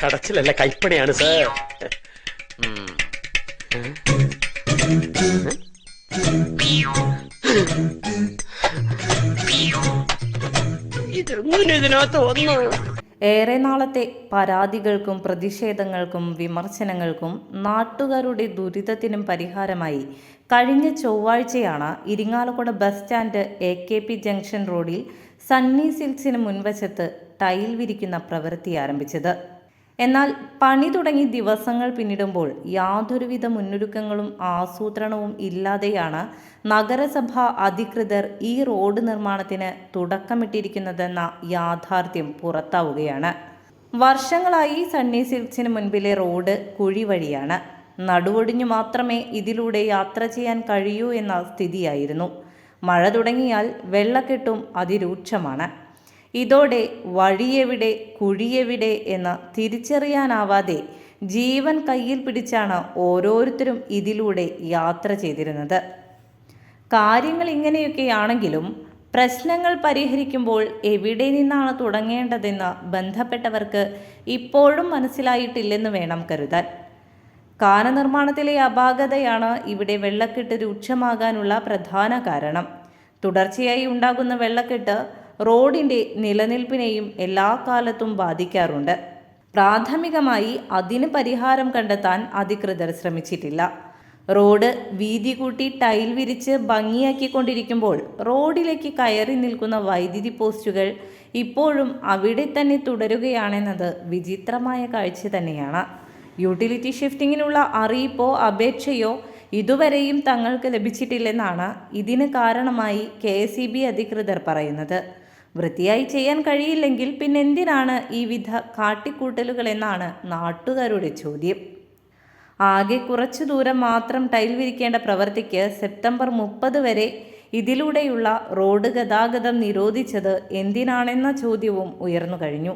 കടച്ചിലല്ല കൈപ്പണിയാണ് sir ഇതെങ്ങനെ ഇതിനകത്ത് വന്നു? ഏറെ നാളത്തെ പരാതികൾക്കും പ്രതിഷേധങ്ങൾക്കും വിമർശനങ്ങൾക്കും നാട്ടുകാരുടെ ദുരിതത്തിനും പരിഹാരമായി കഴിഞ്ഞ ചൊവ്വാഴ്ചയാണ് Irinjalakuda bus stand A K P junction റോഡിൽ സണ്ണി സിൽക്സിന് മുൻവശത്ത് ടൈൽ വിരിക്കുന്ന പ്രവൃത്തി ആരംഭിച്ചത്. എന്നാൽ പണി തുടങ്ങി ദിവസങ്ങൾ പിന്നിടുമ്പോൾ യാതൊരുവിധ മുന്നൊരുക്കങ്ങളും ആസൂത്രണവും ഇല്ലാതെയാണ് നഗരസഭ അധികൃതർ ഈ റോഡ് നിർമ്മാണത്തിന് തുടക്കമിട്ടിരിക്കുന്നതെന്ന യാഥാർത്ഥ്യം പുറത്താവുകയാണ്. വർഷങ്ങളായി സണ്ണി സിൽക്സിന് മുൻപിലെ റോഡ് കുഴി വഴിയാണ് നടുവൊടിഞ്ഞു മാത്രമേ ഇതിലൂടെ യാത്ര ചെയ്യാൻ കഴിയൂ എന്ന സ്ഥിതിയായിരുന്നു. മഴ തുടങ്ങിയാൽ വെള്ളക്കെട്ടും അതിരൂക്ഷമാണ്. ഇതോടെ വഴിയെവിടെ കുഴിയെവിടെ എന്ന് തിരിച്ചറിയാനാവാതെ ജീവൻ കയ്യിൽ പിടിച്ചാണ് ഓരോരുത്തരും ഇതിലൂടെ യാത്ര ചെയ്തിരുന്നത്. കാര്യങ്ങൾ ഇങ്ങനെയൊക്കെയാണെങ്കിലും പ്രശ്നങ്ങൾ പരിഹരിക്കുമ്പോൾ എവിടെ നിന്നാണ് തുടങ്ങേണ്ടതെന്ന് ബന്ധപ്പെട്ടവർക്ക് ഇപ്പോഴും മനസ്സിലായിട്ടില്ലെന്ന് വേണം കരുതാൻ. കാനനിർമ്മാണത്തിലെ അപാകതയാണ് ഇവിടെ വെള്ളക്കെട്ട് രൂക്ഷമാകാനുള്ള പ്രധാന കാരണം. തുടർച്ചയായി ഉണ്ടാകുന്ന വെള്ളക്കെട്ട് റോഡിന്റെ നിലനിൽപ്പിനെയും എല്ലാ കാലത്തും ബാധിക്കാറുണ്ട്. പ്രാഥമികമായി അതിന് പരിഹാരം കണ്ടെത്താൻ അധികൃതർ ശ്രമിച്ചിട്ടില്ല. റോഡ് വീതി കൂട്ടി ടൈൽ വിരിച്ച് ഭംഗിയാക്കിക്കൊണ്ടിരിക്കുമ്പോൾ റോഡിലേക്ക് കയറി നിൽക്കുന്ന വൈദ്യുതി പോസ്റ്റുകൾ ഇപ്പോഴും അവിടെ തന്നെ തുടരുകയാണെന്നത് വിചിത്രമായ കാഴ്ച തന്നെയാണ്. യൂട്ടിലിറ്റി ഷിഫ്റ്റിങ്ങിനുള്ള അറിയിപ്പോ അപേക്ഷയോ ഇതുവരെയും തങ്ങൾക്ക് ലഭിച്ചിട്ടില്ലെന്നാണ് ഇതിന് കാരണമായി കെ അധികൃതർ പറയുന്നത്. വൃത്തിയായി ചെയ്യാൻ കഴിയില്ലെങ്കിൽ പിന്നെ എന്തിനാണ് ഈ വിധ കാട്ടിക്കൂട്ടലുകൾ എന്നാണ് നാട്ടുകാരുടെ ചോദ്യം. ആകെ കുറച്ചു ദൂരം മാത്രം ടൈൽ വിരിക്കേണ്ട പ്രവൃത്തിക്ക് സെപ്റ്റംബർ മുപ്പത് വരെ ഇതിലൂടെയുള്ള റോഡ് ഗതാഗതം നിരോധിച്ചത് എന്തിനാണെന്ന ചോദ്യവും ഉയർന്നു കഴിഞ്ഞു.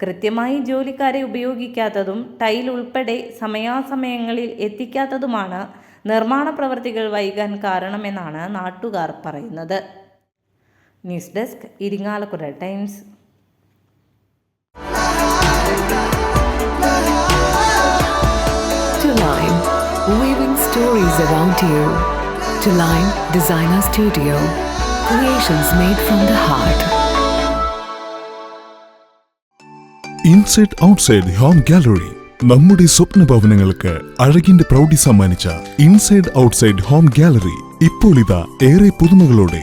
കൃത്യമായി ജോലിക്കാരെ ഉപയോഗിക്കാത്തതും ടൈൽ ഉൾപ്പെടെ സമയാസമയങ്ങളിൽ എത്തിക്കാത്തതുമാണ് നിർമ്മാണ പ്രവർത്തികൾ വൈകാൻ കാരണമെന്നാണ് നാട്ടുകാർ പറയുന്നത്. News desk Irinjalakuda times To Lime, weaving stories around you. To Lime Designer Studio, creations made from the heart. Inside outside home gallery നമ്മുടെ സ്വപ്ന ഭവനങ്ങൾക്ക് അഴകിന്റെ പ്രൗഢി സമ്മാനിച്ച ഇൻസൈഡ് ഔട്ട്സൈഡ് ഹോം ഗാലറി ഇപ്പോൾ ഇതാ ഏറെ പുതുമകളോടെ